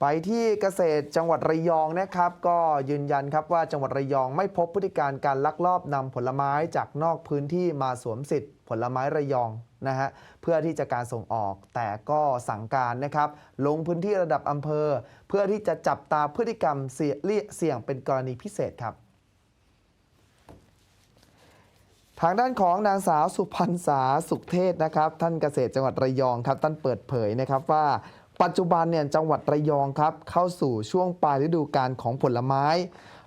ไปที่เกษตรจังหวัดระยองนะครับ ก็ยืนยันครับว่าจังหวัดระยองไม่พบพฤติการการลักลอบนำผลไม้จากนอกพื้นที่มาสวมสิทธิ์ ผลไม้ระยองนะฮะเพื่อที่จะการส่งออกแต่ก็สั่งการนะครับ ลงพื้นที่ระดับอำเภอ เพื่อที่จะจับตาพฤติกรรมเสี่ยงเป็นกรณีพิเศษครับทางด้านของนางสาวสุพรรณษาสุขเทศนะครับ ท่านเกษตรจังหวัดระยองครับ ท่านเปิดเผยนะครับว่า ปัจจุบันเนี่ยจังหวัดระยองครับเข้าสู่ช่วงปลายฤดูกาลของผลไม้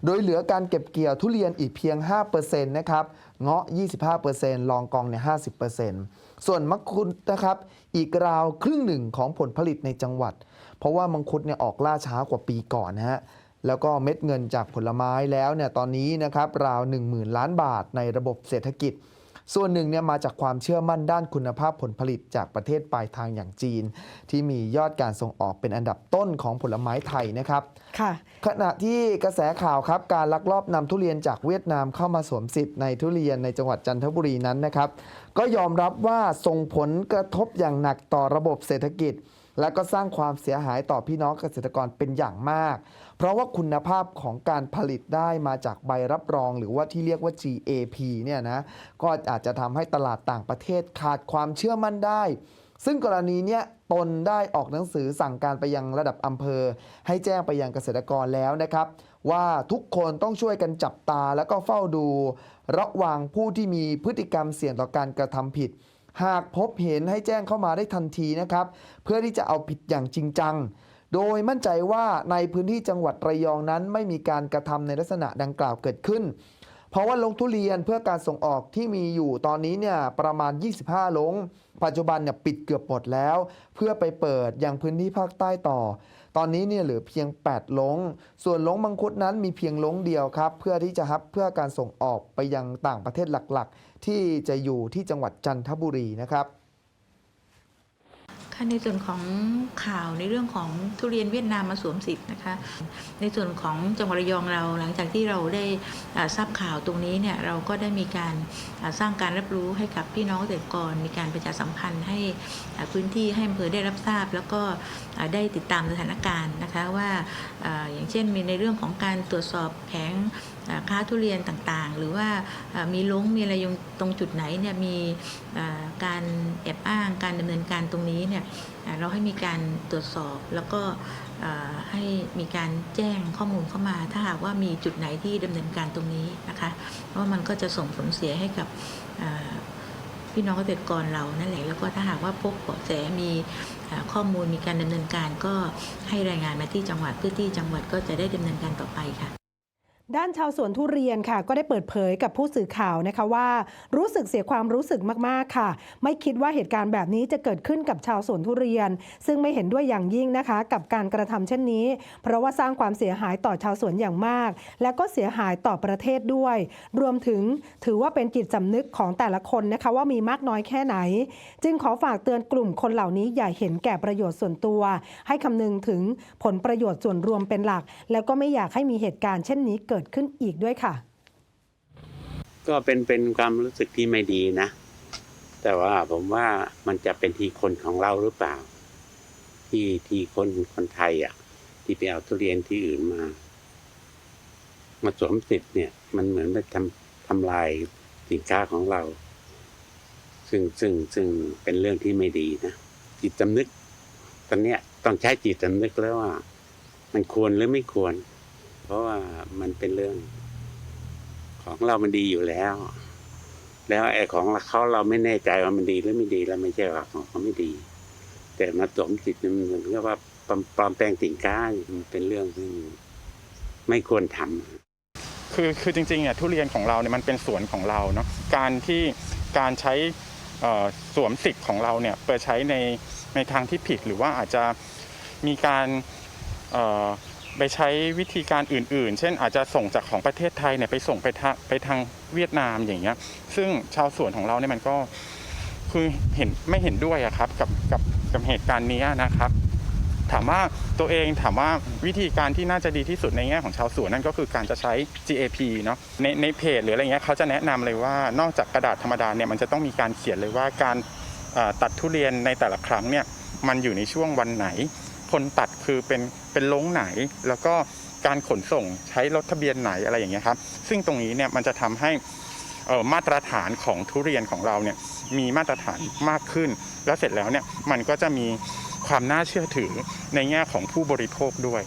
โดยเหลือการเก็บเกี่ยวทุเรียนอีกเพียง 5%นะครับ เงาะ 25%ลองกองเนี่ย50%ส่วนมังคุดนะครับอีกราวครึ่งหนึ่งของผลผลิตในจังหวัด เพราะว่ามังคุดเนี่ยออกล่าช้ากว่าปีก่อนนะฮะแล้วก็เม็ดเงินจากผลไม้แล้วเนี่ยตอนนี้นะครับราว 10,000 ล้านบาทในระบบเศรษฐกิจ ส่วนหนึ่งเนี่ยมาจากความเชื่อมั่นด้านคุณภาพผลผลิตจากประเทศปลายทางอย่างจีน ที่มียอดการส่งออกเป็นอันดับต้นของผลไม้ไทยนะครับค่ะขณะที่กระแสข่าวครับการลักลอบนำทุเรียนจากเวียดนามเข้ามาสวมสิทธิ์ในทุเรียนในจังหวัดจันทบุรีนั้นนะครับ ก็ยอมรับว่าส่งผลกระทบอย่างหนักต่อระบบเศรษฐกิจ และก็สร้างความเสียหายต่อพี่น้องเกษตรกรเป็นอย่างมาก เพราะว่าคุณภาพของการผลิตได้มาจากใบรับรอง หรือว่าที่เรียกว่า GAP เนี่ยนะก็อาจจะทำให้ตลาดต่างประเทศขาดความเชื่อมั่นได้ ซึ่งกรณีเนี้ยตนได้ออกหนังสือสั่งการไปยังระดับอำเภอ ให้แจ้งไปยังเกษตรกรแล้วนะครับ ว่าทุกคนต้องช่วยกันจับตาแล้วก็เฝ้าดู ระวังผู้ที่มีพฤติกรรมเสี่ยงต่อการกระทำผิด หากพบเห็นให้แจ้งเข้ามาได้ทันทีนะครับ เพื่อที่จะเอาผิดอย่างจริงจัง โดยมั่นใจว่าในพื้นที่จังหวัดระยองนั้นไม่มีการกระทำในลักษณะดังกล่าวเกิดขึ้น เพราะว่าลงทุเรียนเพื่อการส่งออกที่มีอยู่ตอนนี้เนี่ยประมาณ 25 ลง ปัจจุบันเนี่ยปิดเกือบหมดแล้ว เพื่อไปเปิดยังพื้นที่ภาคใต้ต่อ ตอนนี้เนี่ยเหลือเพียง 8 ลง ส่วนลงมังคุดนั้นมีเพียงลงเดียวครับ เพื่อที่จะฮับเพื่อการส่งออกไปยังต่างประเทศหลักๆ ที่จะอยู่ที่จังหวัดจันทบุรีนะครับ ค่ะในส่วนของข่าวในเรื่องของทุเรียนเวียดนามมาสวมสิทธิ์นะคะ ในส่วนของจังหวัดระยองเราหลังจากที่เราได้ทราบข่าวตรงนี้เนี่ยเราก็ได้มีการสร้างการรับรู้ให้กับพี่น้องเกษตรกร มีการประชาสัมพันธ์ให้พื้นที่ให้อำเภอได้รับทราบ แล้วก็ได้ติดตามสถานการณ์นะคะว่าอย่างเช่นมีในเรื่องของการตรวจสอบแผง ค้าทุเรียนต่างๆ หรือว่ามีลงมีอะไรตรงจุดไหนเนี่ยมีการแอบอ้างการดำเนินการตรงนี้เนี่ยเราให้มีการตรวจสอบแล้วก็ให้มีการแจ้งข้อมูลเข้ามา ถ้าหากว่ามีจุดไหนที่ดำเนินการตรงนี้นะคะเพราะว่ามันก็จะส่งผลเสียให้กับพี่น้องเกษตรกรเรานั่นแหละแล้วก็ถ้าหากว่าพบเบาะแสมีข้อมูลมีการดำเนินการก็ให้รายงานมาที่จังหวัดเพื่อที่จังหวัดก็จะได้ดำเนินการต่อไปค่ะ ด้านชาวสวนทุเรียนค่ะ ก็ได้เปิดเผยกับผู้สื่อข่าวนะคะว่ารู้สึกเสียความรู้สึกมากๆค่ะ ไม่คิดว่าเหตุการณ์แบบนี้จะเกิดขึ้นกับชาวสวนทุเรียน ซึ่งไม่เห็นด้วยอย่างยิ่งนะคะ กับการกระทำเช่นนี้ เพราะว่าสร้างความเสียหายต่อชาวสวนอย่างมาก และก็เสียหายต่อประเทศด้วย รวมถึงถือว่าเป็นจิตสำนึกของแต่ละคนนะคะว่ามีมากน้อยแค่ไหน จึงขอฝากเตือนกลุ่มคนเหล่านี้อย่าเห็นแก่ประโยชน์ส่วนตัว ให้คำนึงถึงผลประโยชน์ส่วนรวมเป็นหลัก แล้วก็ไม่อยากให้มีเหตุการณ์เช่นนี้เกิดิดขึ้นอีกด้วยค่ะ ก็เป็นเป็นความรู้สึกที่ไม่ดีนะ แต่ว่าผมว่ามันจะเป็นที่คนของเราหรือเปล่า ที่ที่คนคนไทยอะ ที่ไปเอาทุเรียนที่อื่นมา มาสวมสิทธิ์เนี่ย มันเหมือนไปทำทำลายสินค้าของเรา ซึ่งซึ่งซึ่งเป็นเรื่องที่ไม่ดีนะจิตสำนึกตอนเนี้ยต้องใช้จิตสำนึกแล้วว่า มันควรหรือไม่ควร เพราะว่ามันเป็นเรื่อง ของเรามันดีอยู่แล้ว แล้วไอ้ของเขาเราไม่แน่ใจว่ามันดีหรือไม่ดีแล้วไม่ใช่ว่าของเขาไม่ดี แต่มาสวมสิทธิ์มันเหมือนกับว่าปลอมปลอมแปลงสินค้ามันเป็นเรื่องที่ไม่ควรทำคือคือจริงๆเนี่ยทุเรียนของเราเนี่ยมันเป็นสวนของเราเนาะการที่การใช้สวมสิทธิ์ของเราเนี่ยไปใช้ในในทางที่ผิดหรือว่าอาจจะมีการ ไปใช้วิธีการอื่น ๆ เช่นอาจจะส่งจากของประเทศไทยเนี่ยไปส่งไปทางไปทางเวียดนามอย่างเงี้ย ซึ่งชาวสวนของเราเนี่ยมันก็คือเห็นไม่เห็นด้วยอะครับกับกับกับเหตุการณ์นี้นะครับ ถามว่าตัวเองถามว่าวิธีการที่น่าจะดีที่สุดในแง่ของชาวสวนนั่นก็คือการจะใช้ GAP เนาะในในเพจหรืออะไรเงี้ยเขาจะแนะนำเลยว่านอกจากกระดาษธรรมดาเนี่ยมันจะต้องมีการเขียนเลยว่าการตัดทุเรียนในแต่ละครั้งเนี่ยมันอยู่ในช่วงวันไหน คนตัดคือเป็นเป็นลงไหน แล้วก็การขนส่งใช้รถทะเบียนไหนอะไรอย่างเงี้ยครับ ซึ่งตรงนี้เนี่ยมันจะทำให้เอ่อมาตรฐานของทุเรียนของเราเนี่ยมีมาตรฐานมากขึ้น แล้วเสร็จแล้วเนี่ยมันก็จะมีความน่าเชื่อถือในแง่ของผู้บริโภคด้วย